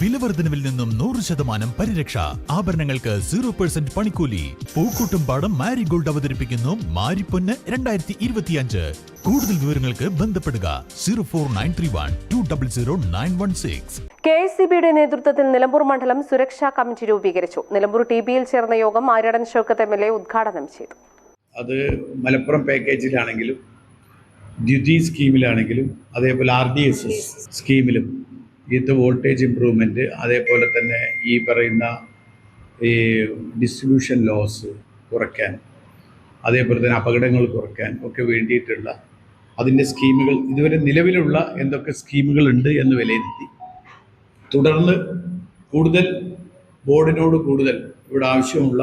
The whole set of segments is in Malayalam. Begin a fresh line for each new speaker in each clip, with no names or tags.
വിലവർദ്ധനവിൽ നിന്നും നൂറ് ശതമാനം പരിരക്ഷ. ആഭരണങ്ങൾക്ക് സീറോ പെർസെന്റ് പണിക്കൂലി. പൂക്കൂട്ടുംപാടം മാരിഗോൾഡ് അവതരിപ്പിക്കുന്നു മാരിപ്പൊന്ന് രണ്ടായിരത്തി ഇരുപത്തിയഞ്ച് കൂടുതൽ വിവരങ്ങൾക്ക് ബന്ധപ്പെടുക zero four nine three one two double zero nine one six.
K S C ബിയുടെ നേതൃത്വത്തിൽ നിലമ്പൂർ മണ്ഡലം സുരക്ഷാ കമ്മിറ്റി രൂപീകരിച്ചു. നിലമ്പൂർ ടി ബിയിൽ ചേർന്ന യോഗം Aryadan Shoukath M L A ഉദ്ഘാടനം ചെയ്തു.
അത് മലപ്പുറം പാക്കേജിലാണെങ്കിലും ദ്യുതി സ്കീമിലാണെങ്കിലും അതേപോലെ ആർ ഡി എസ് എസ് സ്കീമിലും ഇത് വോൾട്ടേജ് ഇമ്പ്രൂവ്മെന്റ് അതേപോലെ തന്നെ ഈ പറയുന്ന ഈ ഡിസ്ട്രിബ്യൂഷൻ ലോസ് കുറയ്ക്കാൻ അതേപോലെ തന്നെ അപകടങ്ങൾ കുറയ്ക്കാൻ ഒക്കെ വേണ്ടിയിട്ടുള്ള അതിന്റെ സ്കീമുകൾ ഇതുവരെ നിലവിലുള്ള എന്തൊക്കെ സ്കീമുകളുണ്ട് എന്ന് വിലയിരുത്തി. തുടർന്ന് കൂടുതൽ ബോർഡിനോട് കൂടുതൽ ഇവിടെ ആവശ്യമുള്ള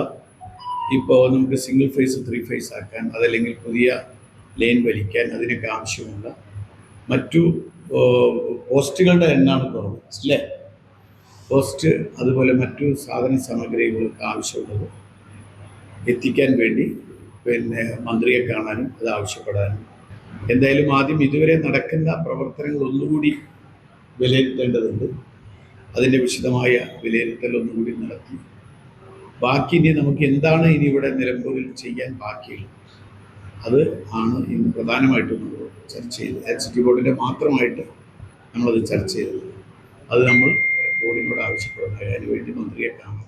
ഇപ്പോൾ നമുക്ക് സിംഗിൾ ഫേസ് ത്രീ ഫേസ് ആക്കാൻ അതല്ലെങ്കിൽ പുതിയ ലൈൻ വലിക്കാൻ അതിനൊക്കെ ആവശ്യമുള്ള മറ്റു പോസ്റ്റുകളുടെ എണ്ണമാണ് കുറവ്. അല്ലേ? പോസ്റ്റ് അതുപോലെ മറ്റു സാധന സാമഗ്രികൾക്ക് ആവശ്യമുള്ളത് എത്തിക്കാൻ വേണ്ടി പിന്നെ മന്ത്രിയെ കാണാനും അത് ആവശ്യപ്പെടാനും. എന്തായാലും ആദ്യം ഇതുവരെ നടക്കുന്ന പ്രവർത്തനങ്ങൾ ഒന്നുകൂടി വിലയിരുത്തേണ്ടതുണ്ട്. അതിന്റെ വിശദമായ വിലയിരുത്തൽ ഒന്നുകൂടി നടത്തി. ബാക്കി ഇനി നമുക്ക് എന്താണ് ഇനി ഇവിടെ നിലമ്പൂരിൽ ചെയ്യാൻ ബാക്കിയുള്ളത്? അത് ആണ് ഇന്ന് പ്രധാനമായിട്ടും നമ്മൾ ചർച്ച ചെയ്തത്. എക്സിക്യൂട്ടീവ് ബോർഡിന്റെ മാത്രമായിട്ട് നമ്മളത് ചർച്ച ചെയ്തത്. അത് നമ്മൾ ബോർഡിനോട് ആവശ്യപ്പെടുന്ന അതിനുവേണ്ടി മന്ത്രിയെ കാണാം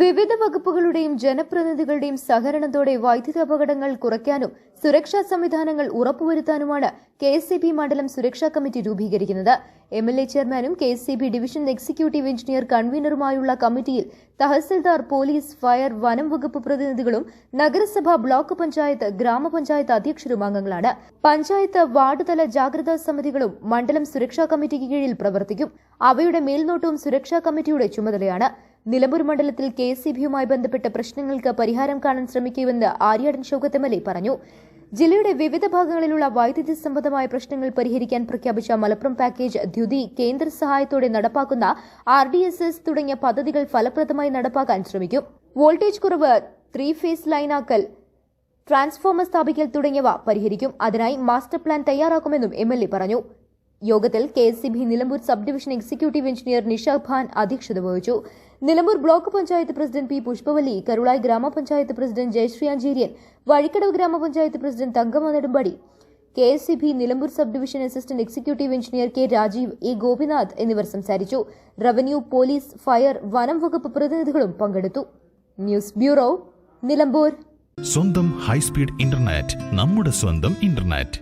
വിവിധ വകുപ്പുകളുടെയും ജനപ്രതിനിധികളുടെയും സഹകരണത്തോടെ വൈദ്യുത അപകടങ്ങൾ കുറയ്ക്കാനും സുരക്ഷാ സംവിധാനങ്ങൾ ഉറപ്പുവരുത്താനുമാണ് കെ മണ്ഡലം സുരക്ഷാ കമ്മിറ്റി രൂപീകരിക്കുന്നത്. എം എൽ എ ചെയർമാനും കെ ഡിവിഷൻ എക്സിക്യൂട്ടീവ് എഞ്ചിനീയർ കൺവീനറുമായുള്ള കമ്മിറ്റിയിൽ തഹസിൽദാർ പോലീസ് ഫയർ വനം വകുപ്പ് പ്രതിനിധികളും നഗരസഭ ബ്ലോക്ക് പഞ്ചായത്ത് ഗ്രാമപഞ്ചായത്ത് അധ്യക്ഷരും അംഗങ്ങളാണ്. പഞ്ചായത്ത് വാർഡ് തല ജാഗ്രതാ സമിതികളും മണ്ഡലം സുരക്ഷാ കമ്മിറ്റിക്ക് കീഴിൽ പ്രവർത്തിക്കും. അവയുടെ മേൽനോട്ടവും സുരക്ഷാ കമ്മിറ്റിയുടെ ചുമതലയാണ്. നിലമ്പൂർ മണ്ഡലത്തിൽ കെ എസ് സി ബിയുമായി ബന്ധപ്പെട്ട പ്രശ്നങ്ങൾക്ക് പരിഹാരം കാണാൻ ശ്രമിക്കുമെന്ന് ആര്യാടൻ എ പറഞ്ഞു. ജില്ലയുടെ വിവിധ ഭാഗങ്ങളിലുള്ള വൈദ്യുതി സംബന്ധമായ പ്രശ്നങ്ങൾ പരിഹരിക്കാൻ പ്രഖ്യാപിച്ച മലപ്പുറം പാക്കേജ് ദ്യുതി കേന്ദ്ര സഹായത്തോടെ നടപ്പാക്കുന്ന ആർ ഡി എസ് എസ് തുടങ്ങിയ പദ്ധതികൾ ഫലപ്രദമായി നടപ്പാക്കാൻ ശ്രമിക്കും. വോൾട്ടേജ് കുറവ് ത്രീ ഫേസ് ലൈനാക്കൽ ട്രാൻസ്ഫോമർ സ്ഥാപിക്കൽ തുടങ്ങിയവ പരിഹരിക്കും. അതിനായി മാസ്റ്റർ പ്ലാൻ തയ്യാറാക്കുമെന്നും എ പറഞ്ഞു. യോഗത്തിൽ K S C B Nilambur sub division executive engineer Nisha Khan അധ്യക്ഷത വഹിച്ചു. Nilambur block panchayat president P Pushpavalli Karulai ഗ്രാമപഞ്ചായത്ത് പ്രസിഡന്റ് ജയശ്രീ അഞ്ചേരിയൻ വഴിക്കടവ് ഗ്രാമപഞ്ചായത്ത് president Thankamma Nedumpadi K S C B Nilambur sub division assistant executive engineer K Rajeev A Gopinath എന്നിവർ സംസാരിച്ചു. റവന്യൂ പോലീസ് ഫയർ വനം വകുപ്പ് പ്രതിനിധികളും പങ്കെടുത്തു. News bureau Nilambur.
സ്വന്തം ഹൈസ്പീഡ് ഇന്റർനെറ്റ് നമ്മുടെ സ്വന്തം ഇന്റർനെറ്റ്.